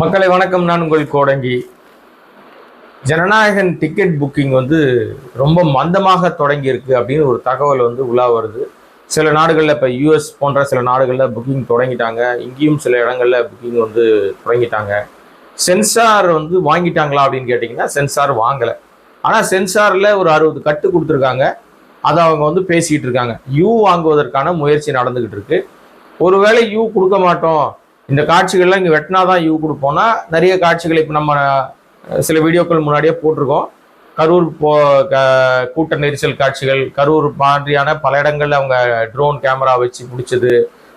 மக்களை வணக்கம். நான் உங்கள் கோடங்கி. ஜனநாயகன் டிக்கெட் புக்கிங் வந்து ரொம்ப மந்தமாக தொடங்கி இருக்கு அப்படின்னு ஒரு தகவல் வந்து உலா வருது. சில நாடுகளில் இப்போ யூஎஸ் போன்ற சில நாடுகளில் புக்கிங் தொடங்கிட்டாங்க. இங்கேயும் சில இடங்களில் புக்கிங் வந்து தொடங்கிட்டாங்க. சென்சார் வந்து வாங்கிட்டாங்களா அப்படின்னு கேட்டிங்கன்னா சென்சார் வாங்கலை. ஆனால் சென்சாரில் ஒரு அறுபது கட்டு கொடுத்துருக்காங்க. அதை அவங்க வந்து பேசிக்கிட்டு இருக்காங்க. யூ வாங்குவதற்கான முயற்சி நடந்துக்கிட்டு இருக்கு. ஒருவேளை யூ கொடுக்க மாட்டோம். இந்த காட்சிகள்லாம் இங்கே வெட்டினா தான் யூ கொடுப்போம்னா நிறைய காட்சிகள் இப்போ நம்ம சில வீடியோக்கள் முன்னாடியே போட்டிருக்கோம். கரூர் போ க- கூட்ட நெரிசல் காட்சிகள் கரூர் மாதிரியான பல இடங்களில் அவங்க ட்ரோன் கேமரா வச்சு பிடிச்சது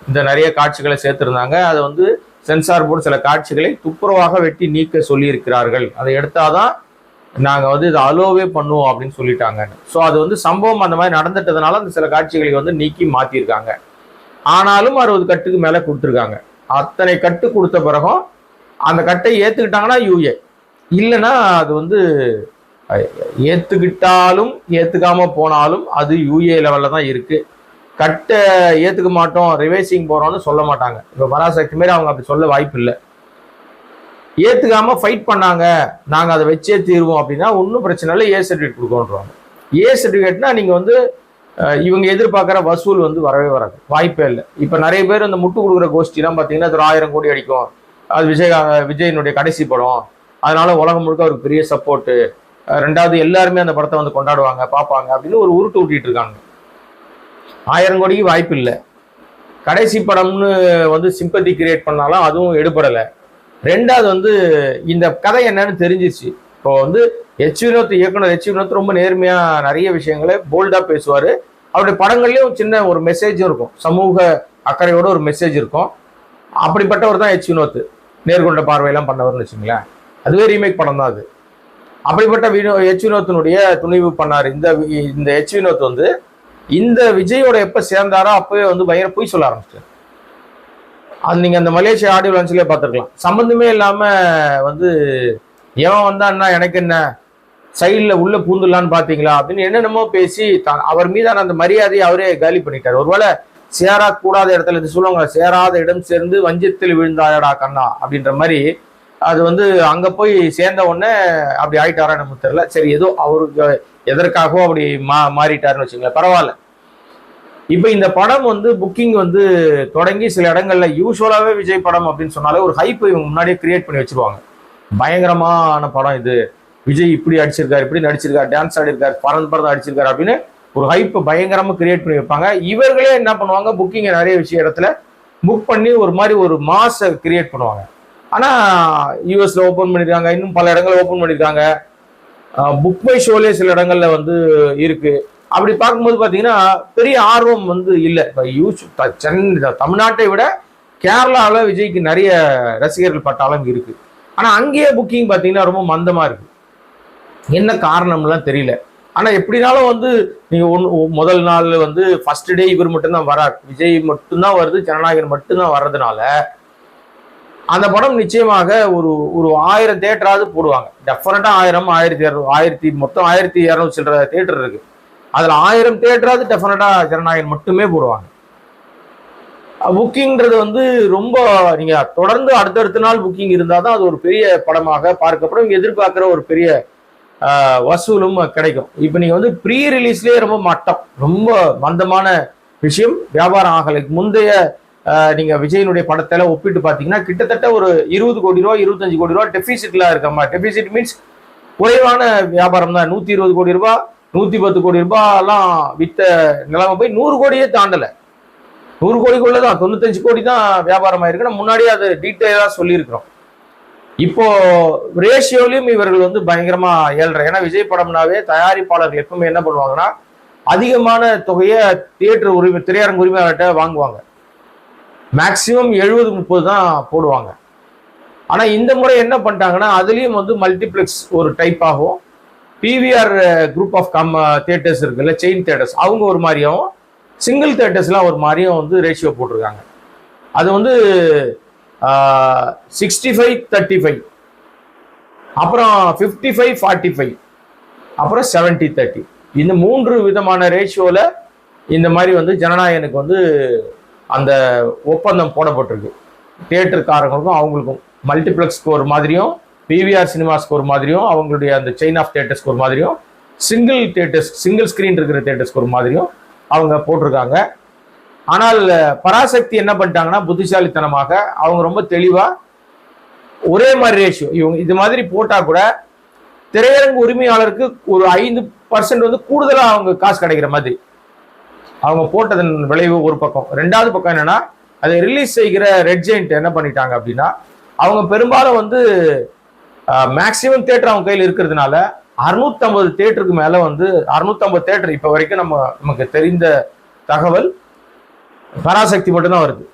இந்த நிறைய காட்சிகளை சேர்த்துருந்தாங்க. அதை வந்து சென்சார் போர்டு சில காட்சிகளை துப்புரவாக வெட்டி நீக்க சொல்லியிருக்கிறார்கள். அதை எடுத்தாதான் நாங்கள் வந்து இதை அலோவே பண்ணுவோம் அப்படின்னு சொல்லிட்டாங்க. ஸோ அது வந்து சம்பவம் அந்த மாதிரி நடந்துட்டதுனால அந்த சில காட்சிகளை வந்து நீக்கி மாற்றிருக்காங்க ஆனாலும் அறுபது கட்டுக்கு மேலே கொடுத்துருக்காங்க. அத்தனை கட்டு கொடுத்த பிறகும் அந்த கட்டை ஏற்றுக்கிட்டாங்கன்னா யூஏ. இல்லைன்னா அது வந்து ஏற்றுக்கிட்டாலும் ஏத்துக்கிட்டாலும் ஏத்துக்காம போனாலும் அது யூஏ லெவல்ல தான் இருக்கு. கட்டை ஏத்துக்க மாட்டோம் ரிவைசிங் போறோம்னு சொல்ல மாட்டாங்க. இப்போ பராசக்தி மாரி அவங்க அப்படி சொல்ல வாய்ப்பு இல்லை. ஏத்துக்காம ஃபைட் பண்ணாங்க நாங்க அதை வச்சே தீர்வோம் அப்படின்னா ஒன்றும் பிரச்சனை இல்லை ஏ சர்டிஃபிகேட் கொடுக்கணுன்றாங்க ஏ சர்டிஃபிகேட்னா நீங்க வந்து இவங்க எதிர்பார்க்குற வசூல் வந்து வரவே வராது. வாய்ப்பே இல்லை. இப்போ நிறைய பேர் அந்த முட்டு கொடுக்குற கோஷ்டிலாம் பார்த்தீங்கன்னா அது ஒரு ஆயிரம் கோடி அடிக்கும். அது விஜய் விஜயனுடைய கடைசி படம். அதனால உலகம் முழுக்க அவருக்கு பெரிய சப்போர்ட்டு ரெண்டாவது எல்லாருமே அந்த படத்தை வந்து கொண்டாடுவாங்க பார்ப்பாங்க அப்படின்னு ஒரு உருட்டு ஊட்டிட்டு இருக்காங்க. ஆயிரம் கோடிக்கு வாய்ப்பு இல்லை. கடைசி படம்னு வந்து சிம்பத்தி கிரியேட் பண்ணாலும் அதுவும் எடுபடலை. ரெண்டாவது வந்து இந்த கதை என்னன்னு தெரிஞ்சிச்சு இப்போ வந்து ஹெச் வினோத் இயக்குனர் ஹெச் வினோத் ரொம்ப நேர்மையாக நிறைய விஷயங்களை போல்டாக பேசுவார். அவருடைய படங்கள்லேயும் சின்ன ஒரு மெசேஜும் இருக்கும். சமூக அக்கறையோட ஒரு மெசேஜ் இருக்கும். அப்படிப்பட்டவர் தான் ஹெச் வினோத். நேர்கொண்ட பார்வையெல்லாம் பண்ணவர்னு வச்சுங்களேன் அதுவே ரீமேக் படம் தான் அது. அப்படிப்பட்ட வினோ ஹெச் வினோத்தினுடைய துணிவு பண்ணார். இந்த இந்த ஹெச் வினோத் வந்து இந்த விஜயோட எப்போ சேர்ந்தாரோ அப்போவே வந்து பயங்கர பொய் சொல்ல ஆரம்பிச்சிட்டார். அது நீங்கள் அந்த மலேசியா ஆடியோ லான்ச்சிலே பார்த்துருக்கலாம். சம்மந்தமே இல்லாமல் வந்து எவன் வந்தான்னா எனக்கு என்ன? சைடில் உள்ள பூந்துடலான்னு பார்த்தீங்களா அப்படின்னு என்னென்னமோ பேசி தான். அவர் மீதான அந்த மரியாதையை அவரே காலி பண்ணிட்டார். ஒருவேளை சேரா கூடாத இடத்துல இது சொல்லுவாங்க சேராத இடம் சேர்ந்து வஞ்சத்தில் விழுந்தாடா கண்ணா அப்படின்ற மாதிரி அது வந்து அங்கே போய் சேர்ந்த உடனே அப்படி ஆயிட்டாரா நமக்கு தெரியல. சரி ஏதோ அவருக்கு எதற்காகவோ அப்படி மா மாறிட்டாருன்னு வச்சுங்களேன் பரவாயில்ல. இப்போ இந்த படம் வந்து புக்கிங் வந்து தொடங்கி சில இடங்கள்ல யூஸ்வலாகவே விஜய் படம் அப்படின்னு சொன்னாலே ஒரு ஹைப் இவங்க முன்னாடியே கிரியேட் பண்ணி வச்சிருவாங்க. பயங்கரமான படம் இது. விஜய் இப்படி அடிச்சிருக்காரு இப்படி நடிச்சிருக்காரு டான்ஸ் ஆடிருக்காரு பறந்து பறந்து அடிச்சிருக்காரு அப்படின்னு ஒரு ஹைப் பயங்கரமா கிரியேட் பண்ணி வைப்பாங்க. இவர்களே என்ன பண்ணுவாங்க? புக்கிங்கை நிறைய விஷய இடத்துல புக் பண்ணி ஒரு மாதிரி ஒரு மாச கிரியேட் பண்ணுவாங்க. ஆனா யூஎஸ்ல ஓபன் பண்ணிருக்காங்க இன்னும் பல இடங்கள்ல ஓபன் பண்ணிருக்காங்க. புக் பை ஷோலே சில இடங்கள்ல வந்து இருக்கு. அப்படி பார்க்கும்போது பாத்தீங்கன்னா பெரிய ஆர்வம் வந்து இல்லை. இப்போ யூஸ் சென்னை தமிழ்நாட்டை விட கேரளாவில் விஜய்க்கு நிறைய ரசிகர்கள் பட்டாளம் இருக்கு. ஆனா அங்கேயே புக்கிங் பாத்தீங்கன்னா ரொம்ப மந்தமா இருக்கு. என்ன காரணம்லாம் தெரியல. ஆனால் எப்படினாலும் வந்து நீங்கள் ஒன்று முதல் நாள் வந்து ஃபர்ஸ்ட் டே இவர் மட்டும்தான் வரார். விஜய் மட்டும்தான் வருது ஜனநாயகன் மட்டும்தான் வர்றதுனால அந்த படம் நிச்சயமாக ஒரு ஒரு ஆயிரம் தேட்டராவது போடுவாங்க. டெஃபினட்டாக ஆயிரம் ஆயிரத்தி இரநூறு ஆயிரத்தி மொத்தம் ஆயிரத்தி இரநூறு சில்லற தேட்டர் இருக்கு. அதில் ஆயிரம் தேட்டராவது டெஃபினட்டாக ஜனநாயகன் மட்டுமே போடுவாங்க. புக்கிங்கிறது வந்து ரொம்ப நீங்கள் தொடர்ந்து அடுத்தடுத்த நாள் புக்கிங் இருந்தால் தான் அது ஒரு பெரிய படமாக பார்க்கப்படும். எதிர்பார்க்குற ஒரு பெரிய வசூலும் கிடைக்கும். இப்போ நீங்கள் வந்து ப்ரீ ரிலீஸ்லேயே ரொம்ப மட்டம். ரொம்ப மந்தமான விஷயம். வியாபாரம் ஆகலைக்கு முந்தைய நீங்கள் விஜயனுடைய படத்தில் எல்லாம் ஒப்பிட்டு பார்த்தீங்கன்னா கிட்டத்தட்ட ஒரு இருபது கோடி ரூபா இருபத்தஞ்சு கோடி ரூபா டெபிசிட்ல இருக்கமா டெபிசிட் மீன்ஸ் குறைவான வியாபாரம் தான். நூற்றி இருபது கோடி ரூபா நூற்றி பத்து கோடி ரூபாய் எல்லாம் வித்த நிலைமை போய் நூறு கோடியே தாண்டலை. நூறு கோடிக்குள்ளே தான் தொண்ணூத்தஞ்சு கோடி தான் வியாபாரம் ஆயிருக்கு நம்ம முன்னாடியே அது டீட்டெயிலாக சொல்லியிருக்கிறோம். இப்போ ரேஷியோலையும் இவர்கள் வந்து பயங்கரமா ஏழ்ற. ஏன்னா விஜய் படம்னாவே தயாரிப்பாளர்கள் எப்பவுமே என்ன பண்ணுவாங்கன்னா அதிகமான தொகையை தியேட்டர் உரிமை திரையரங்கு உரிமையாளர்கிட்ட வாங்குவாங்க. மேக்சிமம் எழுபது முப்பது தான் போடுவாங்க. ஆனா இந்த முறை என்ன பண்ணிட்டாங்கன்னா அதுலயும் வந்து மல்டிப்ளெக்ஸ் ஒரு டைப் ஆகும். பிவிஆர் குரூப் ஆஃப் கம் தியேட்டர்ஸ் இருக்குல்ல செயின் தியேட்டர்ஸ் அவங்க ஒரு மாதிரியும் சிங்கிள் தேட்டர்ஸ்லாம் ஒரு மாதிரியும் வந்து ரேஷியோ போட்டிருக்காங்க. அது வந்து சிக்ஸ்டி ஃபைவ் தேர்ட்டி ஃபைவ் அப்புறம் ஃபிஃப்டி ஃபைவ் ஃபார்ட்டி ஃபைவ் அப்புறம் செவன்ட்டி தேர்ட்டி இந்த மூன்று விதமான ரேஷியோவில் இந்த மாதிரி வந்து ஜனநாயகனுக்கு வந்து அந்த ஒப்பந்தம் போடப்பட்டிருக்கு. தியேட்டருக்காரங்களுக்கும் அவங்களுக்கும் மல்டிப்ளெக்ஸ்க்கு ஒரு மாதிரியும் பிவிஆர் சினிமாஸ்க்கு ஒரு மாதிரியும் அவங்களுடைய அந்த செயின் ஆஃப் தேட்டர்ஸ்க்கு ஒரு மாதிரியும் சிங்கிள் தேட்டர்ஸ் சிங்கிள் ஸ்க்ரீன் இருக்கிற தேட்டர்ஸ்க்கு ஒரு மாதிரியும் அவங்க போட்டிருக்காங்க. ஆனால் பராசக்தி என்ன பண்ணிட்டாங்கன்னா புத்திசாலித்தனமாக அவங்க ரொம்ப தெளிவாக ஒரே மாதிரி ரேஷியோ இவங்க இது மாதிரி போட்டால் கூட திரையரங்கு உரிமையாளருக்கு ஒரு ஐந்து பர்சன்ட் வந்து கூடுதலாக அவங்க காசு கிடைக்கிற மாதிரி. அவங்க போட்டதன் விளைவு ஒரு பக்கம். ரெண்டாவது பக்கம் என்னன்னா அதை ரிலீஸ் செய்கிற ரெட் ஜெயிண்ட் என்ன பண்ணிட்டாங்க அப்படின்னா அவங்க பெரும்பாலும் வந்து மேக்சிமம் தேட்டர் அவங்க கையில் இருக்கிறதுனால அறுநூத்தம்பது தேட்டருக்கு மேலே வந்து அறுநூத்தம்பது தேட்டர் இப்போ வரைக்கும் நம்ம நமக்கு தெரிந்த தகவல் பராசக்தி மட்டும்தான் வருது.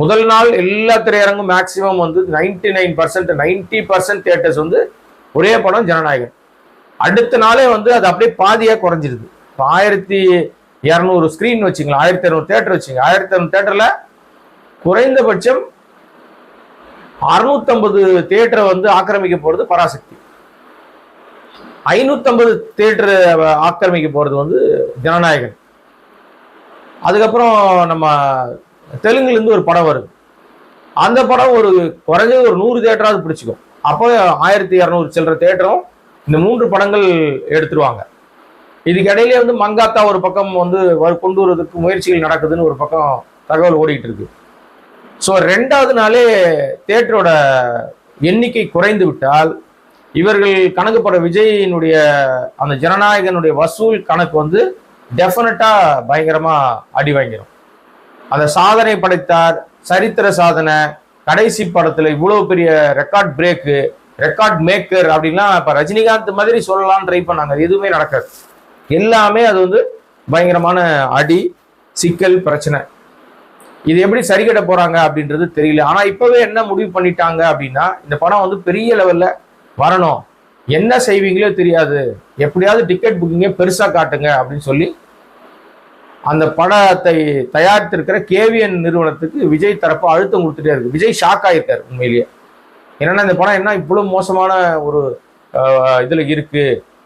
முதல் நாள் எல்லா திரையரங்கும் மேக்சிமம் வந்து ninety nine percent ninety percent theatres வந்து ஒரே படம் ஜனநாயகன். அடுத்த நாளே வந்து அது அப்படியே பாதியாக குறைஞ்சிருது. இப்போ ஆயிரத்தி இரநூறு ஸ்க்ரீன் வச்சுங்களா ஆயிரத்தி இரநூறு தேட்டர் வச்சுங்க ஆயிரத்தி இரநூறு தேட்டரில் குறைந்தபட்சம் அறுநூத்தம்பது தேட்டரை வந்து ஆக்கிரமிக்க போகிறது பராசக்தி. ஐநூற்றம்பது தேட்டர் ஆக்கிரமிக்க போகிறது வந்து ஜனநாயகன். அதுக்கப்புறம் நம்ம தெலுங்குலேருந்து ஒரு படம் வருது. அந்த படம் ஒரு குறைஞ்சது ஒரு நூறு தேட்டராவது பிடிச்சிக்கும். அப்போ ஆயிரத்தி இரநூறு சில்லற தேட்டரும் இந்த மூன்று படங்கள் எடுத்துருவாங்க. இதுக்கிடையிலே வந்து மங்காத்தா ஒரு பக்கம் வந்து வ- கொண்டு வருவதற்கு முயற்சிகள் நடக்குதுன்னு ஒரு பக்கம் தகவல் ஓடிக்கிட்டு இருக்கு ஸோ ரெண்டாவது நாளே தேட்டரோட எண்ணிக்கை குறைந்து விட்டால் இவர்கள் கணக்கு விஜயினுடைய அந்த ஜனநாயகனுடைய வசூல் கணக்கு வந்து டெஃபினட்டாக பயங்கரமாக அடி வாங்கிடும் அந்த சாதனை படைத்தார் சரித்திர சாதனை கடைசி படத்தில் இவ்வளோ பெரிய ரெக்கார்ட் பிரேக்கு ரெக்கார்ட் மேக்கர் அப்படின்லாம் இப்போ ரஜினிகாந்த் மாதிரி சொல்லலாம்னு ட்ரை பண்ணாங்க. அது எதுவுமே நடக்காது. எல்லாமே அது வந்து பயங்கரமான அடி சிக்கல் பிரச்சனை. இது எப்படி சரி கட்ட அப்படின்றது தெரியல. ஆனால் இப்போவே என்ன முடிவு பண்ணிட்டாங்க அப்படின்னா இந்த படம் வந்து பெரிய லெவலில் வரணும். என்ன செய்வீங்களோ தெரியாது. எப்படியாவது டிக்கெட் புக்கிங்கே பெருசா காட்டுங்க அப்படின்னு சொல்லி அந்த படத்தை தயாரித்திருக்கிற கேவிஎன் நிறுவனத்துக்கு விஜய் தரப்பு அழுத்தம் கொடுத்துட்டே இருக்கு. விஜய் ஷாக் ஆகிட்டார் உண்மையிலேயே. என்னன்னா இந்த படம் என்ன இவ்வளவு மோசமான ஒரு இதில் இதுல இருக்கு.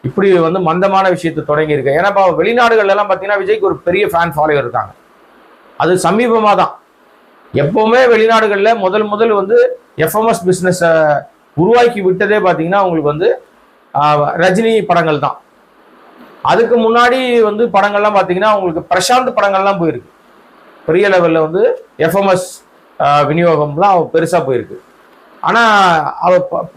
இப்படி வந்து மந்தமான விஷயத்தை தொடங்கி இருக்கு. ஏன்னா இப்போ வெளிநாடுகள்ல எல்லாம் பார்த்தீங்கன்னா விஜய்க்கு ஒரு பெரிய ஃபேன் ஃபாலோவர் இருக்காங்க. அது சமீபமாக தான் எப்பவுமே வெளிநாடுகளில் முதல் முதல் வந்து எஃப்எம்எஸ் பிஸ்னஸை உருவாக்கி விட்டதே பார்த்தீங்கன்னா உங்களுக்கு வந்து ரஜினி படங்கள் தான். அதுக்கு முன்னாடி வந்து படங்கள்லாம் பார்த்தீங்கன்னா உங்களுக்கு பிரசாந்த் படங்கள்லாம் போயிருக்கு. பெரிய லெவலில் வந்து எஃப்எம்எஸ் விநியோகம்லாம் பெருசாக போயிருக்கு. ஆனால் அவ ப-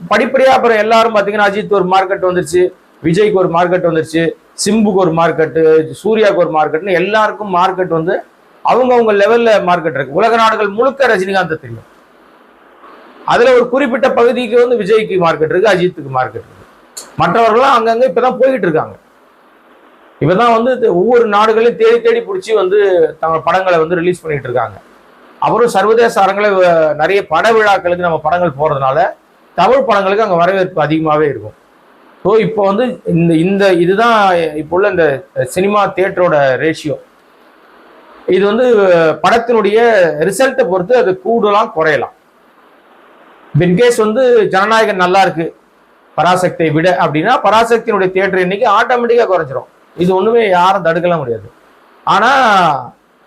அப்புறம் எல்லாரும் பார்த்தீங்கன்னா அஜித் ஒரு மார்க்கெட் வந்துருச்சு விஜய்க்கு ஒரு மார்க்கெட் வந்துருச்சு சிம்புக்கு ஒரு மார்க்கெட்டு சூர்யாவுக்கு ஒரு மார்க்கெட்னு எல்லாருக்கும் மார்க்கெட் வந்து அவங்கவுங்க லெவலில் மார்க்கெட் இருக்குது உலக நாடுகள் முழுக்க ரஜினிகாந்த் தெரியும். அதுல ஒரு குறிப்பிட்ட பகுதிக்கு வந்து விஜய்க்கு மார்க்கெட் இருக்கு அஜித்துக்கு மார்க்கெட் இருக்கு. மற்றவர்கள்லாம் அங்கங்க இப்பதான் போய்கிட்டு இருக்காங்க. இப்பதான் வந்து இது ஒவ்வொரு நாடுகளையும் தேடி தேடி பிடிச்சி வந்து தங்கள் படங்களை வந்து ரிலீஸ் பண்ணிட்டு இருக்காங்க. அப்புறம் சர்வதேச அரங்களை நிறைய பட விழாக்களுக்கு நம்ம படங்கள் போறதுனால தமிழ் படங்களுக்கு அங்க வரவேற்பு அதிகமாகவே இருக்கும். ஸோ இப்போ வந்து இந்த இந்த இதுதான் இப்போ உள்ள இந்த சினிமா தியேட்டரோட ரேஷியோ இது வந்து படத்தினுடைய ரிசல்ட்டை பொறுத்து அது கூடலாம் குறையலாம். பின்கேஸ் வந்து ஜனநாயகன் நல்லா இருக்கு. பராசக்தியை விட அப்படின்னா பராசக்தியினுடைய தியேட்டர் எண்ணிக்கை ஆட்டோமேட்டிக்காக குறைஞ்சிரும். இது ஒன்றுமே யாரும் தடுக்கலாம் முடியாது. ஆனால்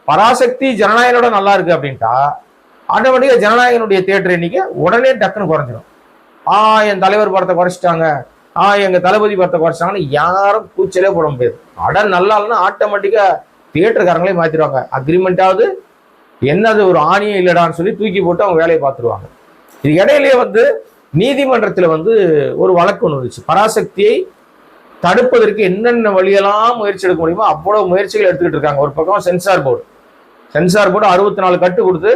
பராசக்தி ஜனநாயகனோட நல்லா இருக்கு அப்படின்ட்டா ஆட்டோமேட்டிக்காக ஜனநாயகனுடைய தியேட்டர் எண்ணிக்கை உடனே டக்குன்னு குறைஞ்சிரும். ஆ என் தலைவர் படத்தை குறைச்சிட்டாங்க. ஆ எங்கள் தளபதி படத்தை குறைச்சிட்டாங்கன்னு யாரும் கூச்சலே போட முடியாது. அட நல்லா இல்லைன்னா ஆட்டோமேட்டிக்காக தியேட்டருக்காரங்களே மாற்றிடுவாங்க அக்ரிமெண்ட்டாவது என்னது ஒரு ஆணியே இல்லைடான்னு சொல்லி தூக்கி போட்டு அவங்க வேலையை பார்த்துருவாங்க. இது இடையிலேயே வந்து நீதிமன்றத்துல வந்து ஒரு வழக்கு ஒன்று வந்துச்சு. பராசக்தியை தடுப்பதற்கு என்னென்ன வழியெல்லாம் முயற்சி எடுக்க முடியுமோ அவ்வளவு முயற்சிகள் எடுத்துக்கிட்டு இருக்காங்க. ஒரு பக்கம் சென்சார் போர்டு. சென்சார் போர்டு அறுபத்தி நாலு கட்டு கொடுத்து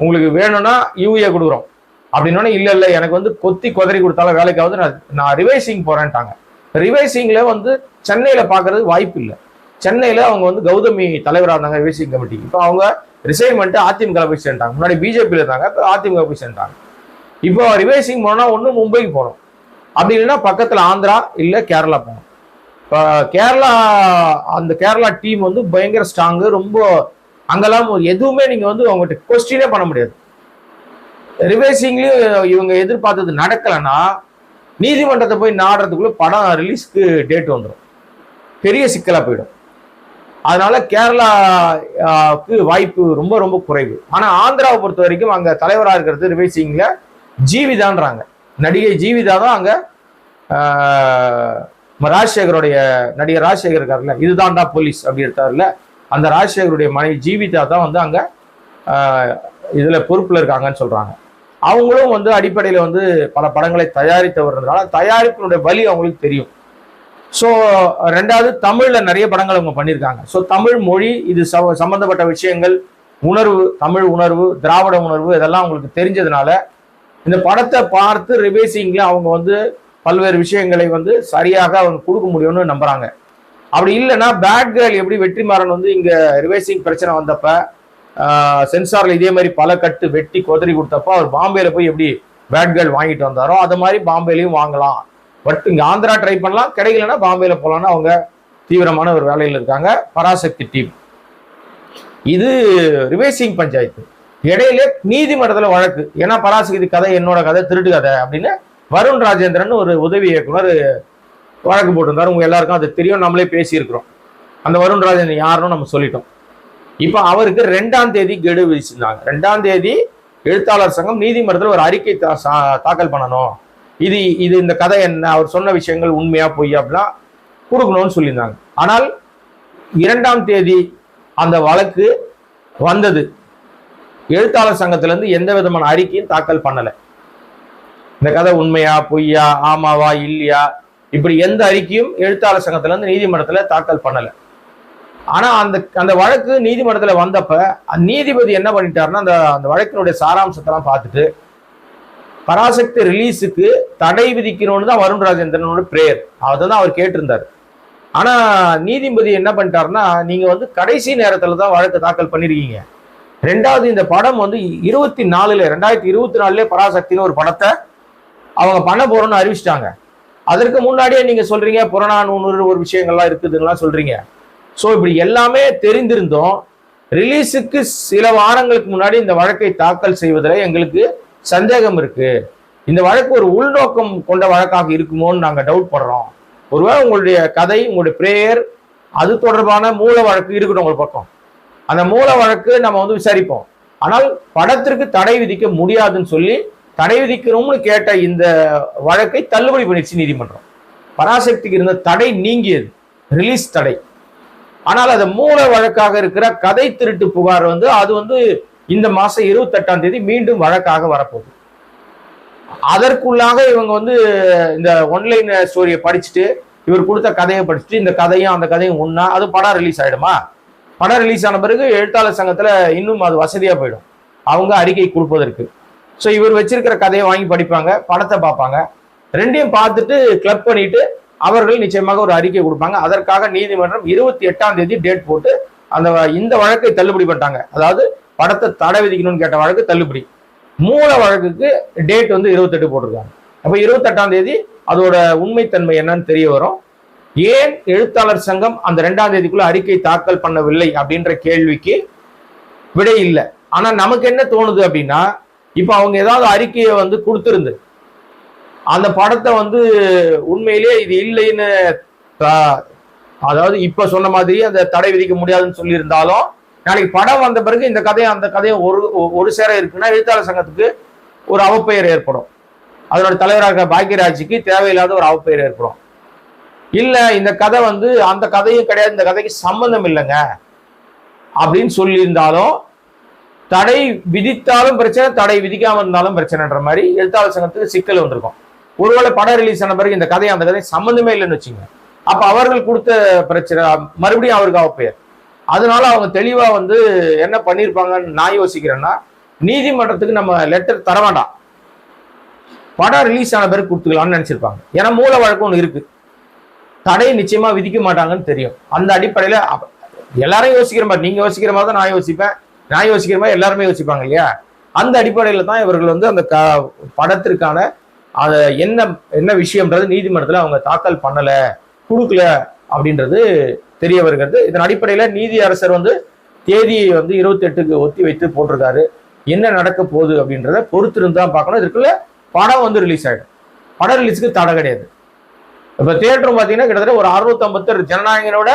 உங்களுக்கு வேணும்னா யூஏ கொடுக்குறோம். அப்படின்னா இல்லை இல்லை எனக்கு வந்து கொத்தி குதறி கொடுத்தாலும் வேலைக்காவது நான் நான் ரிவைசிங் போறேன்ட்டாங்க. ரிவைசிங்ல வந்து சென்னையில பார்க்கறது வாய்ப்பு இல்லை. சென்னையில அவங்க வந்து கௌதமி தலைவராக இருந்தாங்க ரிவைசிங் கமிட்டி இப்போ அவங்க ரிசைன்மெண்ட் அதிமுக போய் சேர்ந்தாங்க முன்னாடி பிஜேபியில் இருந்தாங்க இப்போ அதிமுக போய் சேர்ந்தாங்க இப்போ ரிவைசிங் போனோம்னா ஒன்று மும்பைக்கு போகணும் அப்படி இல்லைன்னா பக்கத்தில் ஆந்திரா இல்லை கேரளா போகணும் இப்போ கேரளா அந்த கேரளா டீம் வந்து பயங்கர ஸ்ட்ராங்கு ரொம்ப அங்கெல்லாம் எதுவுமே நீங்கள் வந்து அவங்ககிட்ட கொஸ்டினே பண்ண முடியாது. ரிவைசிங்லேயும் இவங்க எதிர்பார்த்தது நடக்கலைன்னா நீதிமன்றத்தை போய் நாடுறதுக்குள்ளே படம் ரிலீஸ்க்கு டேட் வந்துடும் பெரிய சிக்கலாக போயிடும். அதனால கேரளாவுக்கு வாய்ப்பு ரொம்ப ரொம்ப குறைவு. ஆனால் ஆந்திராவை பொறுத்த வரைக்கும் அங்கே தலைவராக இருக்கிறது ரிவைசிங்கில் ஜீவிதான்றாங்க. நடிகை ஜீவிதா தான் அங்க ராஜசேகருடைய நடிகர் ராஜசேகர் இருக்காருல்ல இதுதான்டா போலீஸ் அப்படி எடுத்தாருல்ல. அந்த ராஜசேகருடைய மனைவி ஜீவிதா தான் வந்து அங்க இதுல பொறுப்புல இருக்காங்கன்னு சொல்றாங்க. அவங்களும் வந்து அடிப்படையில் வந்து பல படங்களை தயாரித்தவர்ன்றதுனால தயாரிப்பினுடைய வழி அவங்களுக்கு தெரியும். ஸோ ரெண்டாவது தமிழில் நிறைய படங்கள் அவங்க பண்ணியிருக்காங்க. ஸோ தமிழ் மொழி இது ச- சம்பந்தப்பட்ட விஷயங்கள் உணர்வு தமிழ் உணர்வு திராவிட உணர்வு இதெல்லாம் அவங்களுக்கு தெரிஞ்சதுனால இந்த படத்தை பார்த்து ரிவைசிங்ல அவங்க வந்து பல்வேறு விஷயங்களை வந்து சரியாக அவங்க கொடுக்க முடியும்னு நம்புறாங்க. அப்படி இல்லைன்னா பேட் கேர்ள் எப்படி வெற்றிமாறன் வந்து இங்க ரிவைசிங் பிரச்சனை வந்தப்ப சென்சார்ல இதே மாதிரி பல கட்டு வெட்டி கொதறி கொடுத்தப்ப அவர் பாம்பேல போய் எப்படி பேட் கேர்ள் வாங்கிட்டு வந்தாரோ அது மாதிரி பாம்பேலையும் வாங்கலாம். பட் இங்க ஆந்திரா ட்ரை பண்ணலாம் கிடைக்கலன்னா பாம்பேல போகலான்னு அவங்க தீவிரமான ஒரு வேலையில் இருக்காங்க. பராசக்தி டீம் இது ரிவேசிங் பஞ்சாயத்து. இடையிலே நீதிமன்றத்தில் வழக்கு. ஏன்னா பராசக்தி கதை என்னோட கதை திருட்டு கதை அப்படின்னு வருண் ராஜேந்திரன் ஒரு உதவி இயக்குனர் வழக்கு போட்டிருந்தாரு. உங்க எல்லாருக்கும் அது தெரியும். நம்மளே பேசியிருக்கிறோம். அந்த வருண் ராஜேந்திரன் யாருன்னு நம்ம சொல்லிட்டோம். இப்போ அவருக்கு ரெண்டாம் தேதி கெடு விதிச்சிருந்தாங்க. ரெண்டாம் தேதி எழுத்தாளர் சங்கம் நீதிமன்றத்தில் ஒரு அறிக்கை தாக்கல் பண்ணணும். இது இது இந்த கதை என்ன? அவர் சொன்ன விஷயங்கள் உண்மையா பொய் அப்படிலாம் கொடுக்கணும்னு சொல்லியிருந்தாங்க. ஆனால் இரண்டாம் தேதி அந்த வழக்கு வந்தது. எழுத்தாளர் சங்கத்துலேருந்து எந்த விதமான அறிக்கையும் தாக்கல் பண்ணலை. இந்த கதை உண்மையா பொய்யா ஆமாவா இல்லையா? இப்படி எந்த அறிக்கையும் எழுத்தாளர் சங்கத்துல இருந்து தாக்கல் பண்ணலை. ஆனால் அந்த அந்த வழக்கு நீதிமன்றத்தில் வந்தப்ப அந்த நீதிபதி என்ன பண்ணிட்டாருன்னா அந்த அந்த வழக்கினுடைய சாராம்சத்தெல்லாம் பார்த்துட்டு பராசக்தி ரிலீஸுக்கு தடை விதிக்கணும்னு தான் வருண் ராஜேந்திரனோட பிரேயர் தான் அவர் கேட்டிருந்தார். ஆனால் நீதிபதி என்ன பண்ணிட்டாருன்னா நீங்கள் வந்து கடைசி நேரத்தில் தான் வழக்கு தாக்கல் பண்ணியிருக்கீங்க ரெண்டாவது இந்த படம் வந்து இருபத்தி நாலுல ரெண்டாயிரத்தி இருபத்தி நாலுல பராசக்தின்னு ஒரு படத்தை அவங்க பண்ண போறோம்னு அறிவிச்சிட்டாங்க. அதற்கு முன்னாடியே நீங்க சொல்றீங்க புறநானூறு ஒரு விஷயங்கள்லாம் இருக்குதுன்னெல்லாம் சொல்றீங்க. ஸோ இப்படி எல்லாமே தெரிந்திருந்தோம். ரிலீஸுக்கு சில வாரங்களுக்கு முன்னாடி இந்த வழக்கை தாக்கல் செய்வதில் எங்களுக்கு சந்தேகம் இருக்கு. இந்த வழக்கு ஒரு உள்நோக்கம் கொண்ட வழக்காக இருக்குமோன்னு நாங்கள் டவுட் படுறோம். ஒருவேளை உங்களுடைய கதை உங்களுடைய பிரேயர் அது தொடர்பான மூல வழக்கு இருக்கட்டும் உங்கள் பக்கம். அந்த மூல வழக்கு நம்ம வந்து விசாரிப்போம். ஆனால் படத்திற்கு தடை விதிக்க முடியாதுன்னு சொல்லி தடை விதிக்கிறோம்னு கேட்ட இந்த வழக்கை தள்ளுபடி பண்ணிடுச்சு நீதிமன்றம். பராசக்திக்கு இருந்த தடை நீங்கியது. ரிலீஸ் தடை. ஆனால் அது மூல வழக்காக இருக்கிற கதை திருட்டு புகார் வந்து அது வந்து இந்த மாசம் இருபத்தெட்டாம் தேதி மீண்டும் வழக்காக வரப்போகுது. அதற்குள்ளாக இவங்க வந்து இந்த ஒன்லைன் ஸ்டோரியை படிச்சுட்டு இவர் கொடுத்த கதையை படிச்சுட்டு இந்த கதையும் அந்த கதையும் ஒன்னா அது படம் ரிலீஸ் ஆயிடுமா? படம் ரிலீஸ் ஆன பிறகு எழுத்தாளர் சங்கத்தில் இன்னும் அது வசதியாக போயிடும். அவங்க அறிக்கை கொடுப்பதற்கு. ஸோ இவர் வச்சிருக்கிற கதையை வாங்கி படிப்பாங்க படத்தை பார்ப்பாங்க. ரெண்டையும் பார்த்துட்டு கிளப் பண்ணிட்டு அவர்கள் நிச்சயமாக ஒரு அறிக்கை கொடுப்பாங்க. அதற்காக நீதிமன்றம் இருபத்தி எட்டாம் தேதி டேட் போட்டு அந்த வ- இந்த வழக்கை தள்ளுபடி பண்ணிட்டாங்க. அதாவது படத்தை தடை விதிக்கணும்னு கேட்ட வழக்கு தள்ளுபடி. மூல வழக்குக்கு டேட் வந்து இருபத்தெட்டு போட்டிருக்காங்க. அப்போ இருபத்தெட்டாம் தேதி அதோட உண்மைத்தன்மை என்னன்னு தெரிய வரும். ஏன் எழுத்தாளர் சங்கம் அந்த ரெண்டாம் தேதிக்குள்ள அறிக்கை தாக்கல் பண்ணவில்லை அப்படின்ற கேள்விக்கு விடை இல்லை. ஆனா நமக்கு என்ன தோணுது அப்படின்னா இப்போ அவங்க ஏதாவது அறிக்கையை வந்து கொடுத்துருந்து அந்த படத்தை வந்து உண்மையிலேயே இது இல்லைன்னு அதாவது இப்ப சொன்ன மாதிரி அந்த தடை விதிக்க முடியாதுன்னு சொல்லியிருந்தாலும் நாளைக்கு படம் வந்த பிறகு இந்த கதையும் அந்த கதையும் ஒரு ஒரு சேர இருக்குன்னா எழுத்தாளர் சங்கத்துக்கு ஒரு அவப்பெயர் ஏற்படும். அதனோட தலைவராக பாக்கியராஜிக்கு பாக்யராஜுக்கு தேவையில்லாத ஒரு அவப்பெயர் ஏற்படும். இல்லை இந்த கதை வந்து அந்த கதையும் கிடையாது இந்த கதைக்கு சம்பந்தம் இல்லைங்க. அப்படின்னு சொல்லியிருந்தாலும் தடை விதித்தாலும் பிரச்சனை தடை விதிக்காமல் இருந்தாலும் பிரச்சனைன்ற மாதிரி எழுத்தாளர் சங்கத்துக்கு சிக்கல் வந்திருக்கும். ஒருவேளை படம் ரிலீஸ் ஆன பிறகு இந்த கதை அந்த கதை சம்மந்தமே இல்லைன்னு வச்சுங்க அப்போ அவர்கள் கொடுத்த பிரச்சனை மறுபடியும் அவருக்கு பெயர் அதனால அவங்க தெளிவாக வந்து என்ன பண்ணியிருப்பாங்கன்னு நான் யோசிக்கிறேன்னா நீதிமன்றத்துக்கு நம்ம லெட்டர் தர வேண்டாம் படம் ரிலீஸ் ஆன பிறகு கொடுத்துக்கலாம்னு நினச்சிருப்பாங்க. ஏன்னா மூல வழக்கு ஒன்று இருக்குது தடை நிச்சயமா விதிக்க மாட்டாங்கன்னு தெரியும். அந்த அடிப்படையில எல்லாரும் யோசிக்கிற மாதிரி நீங்க யோசிக்கிற மாதிரி தான் நான் யோசிப்பேன். நான் யோசிக்கிற மாதிரி எல்லாருமே யோசிப்பாங்க இல்லையா? அந்த அடிப்படையில தான் இவர்கள் வந்து அந்த க படத்திற்கான அது என்ன என்ன விஷயம்ன்றது நீதிமன்றத்தில் அவங்க தாக்கல் பண்ணலை கொடுக்கல அப்படின்றது தெரிய வருகிறது. இதன் அடிப்படையில் நீதி அரசர் வந்து தேதியை வந்து இருபத்தி எட்டுக்கு ஒத்தி வைத்து போட்டிருக்காரு. என்ன நடக்க போகுது அப்படின்றத பொறுத்திருந்து தான் பார்க்கணும். இதுக்குள்ள படம் வந்து ரிலீஸ் ஆகிடும் படம் ரிலீஸுக்கு தடை கிடையாது. இப்ப தியேட்டரும் பாத்தீங்கன்னா கிட்டத்தட்ட ஒரு அறுநூத்தம்பத்து ஜனநாயகனோட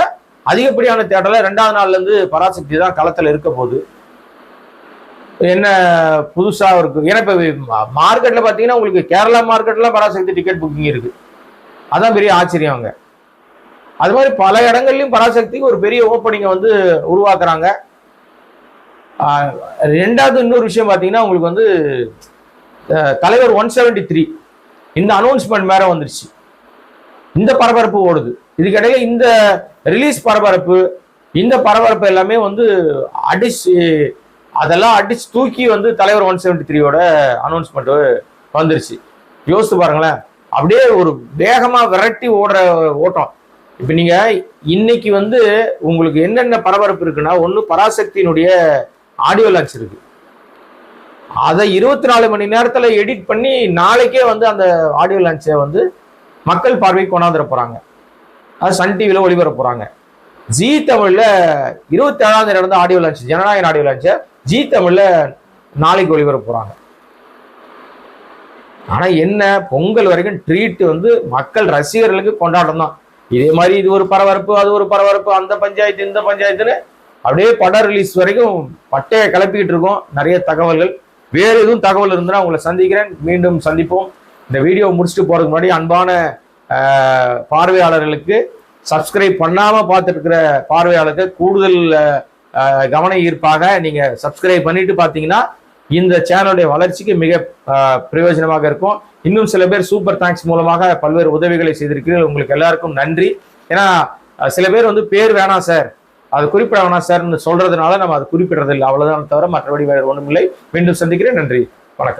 அதிகப்படியான தேட்டர்ல ரெண்டாவது நாள்ல இருந்து பராசக்தி தான் களத்துல இருக்க போகுது. என்ன புதுசா இருக்கு? ஏன்னா இப்போ மார்க்கெட்ல பாத்தீங்கன்னா உங்களுக்கு கேரளா மார்க்கெட்ல பராசக்தி டிக்கெட் புக்கிங் இருக்கு. அதான் பெரிய ஆச்சரியம் அங்க. அது மாதிரி பல இடங்கள்லயும் பராசக்திக்கு ஒரு பெரிய ஓப்பனிங்கை வந்து உருவாக்குறாங்க. ரெண்டாவது இன்னொரு விஷயம் பார்த்தீங்கன்னா உங்களுக்கு வந்து தலைவர் ஒன் செவன்டி த்ரீ இந்த அனௌன்ஸ்மெண்ட் மேல வந்துருச்சு. இந்த பரபரப்பு ஓடுது. இதுக்கிடையே இந்த ரிலீஸ் பரபரப்பு இந்த பரபரப்பு எல்லாமே வந்து அடிச்சு அதெல்லாம் அடிச்சு தூக்கி வந்து தலைவர் ஒன் செவன்டி த்ரீயோட அனௌன்ஸ்மெண்ட் வந்துருச்சு. யோசித்து பாருங்களேன். அப்படியே ஒரு வேகமாக விரட்டி ஓடுற ஓட்டம். இப்போ நீங்கள் இன்னைக்கு வந்து உங்களுக்கு என்னென்ன பரபரப்பு இருக்குன்னா ஒன்று பராசக்தியினுடைய ஆடியோ லான்ச் இருக்கு. அதை இருபத்தி நாலு மணி நேரத்தில் எடிட் பண்ணி நாளைக்கே வந்து அந்த ஆடியோ லான்ச்சை வந்து மக்கள் பார்வைக்கு கொண்டாந்துட போறாங்க. அது சன் டிவியில் ஒளிபர போறாங்க. ஜி தமிழ்ல இருபத்தி ஏழாம் தேதி நடந்த ஆடியோ லான்ச் ஜனநாயக ஆடியோ லான்ச்சை ஜி தமிழ்ல நாளைக்கு ஒளிபர போறாங்க. ஆனா என்ன பொங்கல் வரைக்கும் ட்ரீட் வந்து மக்கள் ரசிகர்களுக்கு கொண்டாட்டம் தான். இதே மாதிரி இது ஒரு பரபரப்பு அது ஒரு பரபரப்பு அந்த பஞ்சாயத்து இந்த பஞ்சாயத்துன்னு அப்படியே படம் ரிலீஸ் வரைக்கும் பட்டையை கிளப்பிக்கிட்டு இருக்கோம். நிறைய தகவல்கள். வேறு எதுவும் தகவல் இருந்ததுன்னா உங்களை சந்திக்கிறேன். மீண்டும் சந்திப்போம். இந்த வீடியோ முடிச்சுட்டு போகிறதுக்கு முன்னாடி அன்பான பார்வையாளர்களுக்கு சப்ஸ்கிரைப் பண்ணாமல் பார்த்துட்டு பார்வையாளர்கள் பார்வையாளருக்கு கூடுதல் கவன ஈர்ப்பாக நீங்கள் சப்ஸ்கிரைப் பண்ணிட்டு பார்த்தீங்கன்னா இந்த சேனலுடைய வளர்ச்சிக்கு மிக பிரயோஜனமாக இருக்கும். இன்னும் சில பேர் சூப்பர் தேங்க்ஸ் மூலமாக பல்வேறு உதவிகளை செய்திருக்கிறீர்கள். உங்களுக்கு எல்லாருக்கும் நன்றி. ஏன்னா சில பேர் வந்து பேர் வேணாம் சார் அது குறிப்பிட வேணாம் சார்னு சொல்றதுனால நம்ம அது குறிப்பிடுறது இல்லை அவ்வளவுதான் தவிர மற்றபடி வேறு ஒன்றும் இல்லை மீண்டும் சந்திக்கிறேன். நன்றி. வணக்கம்.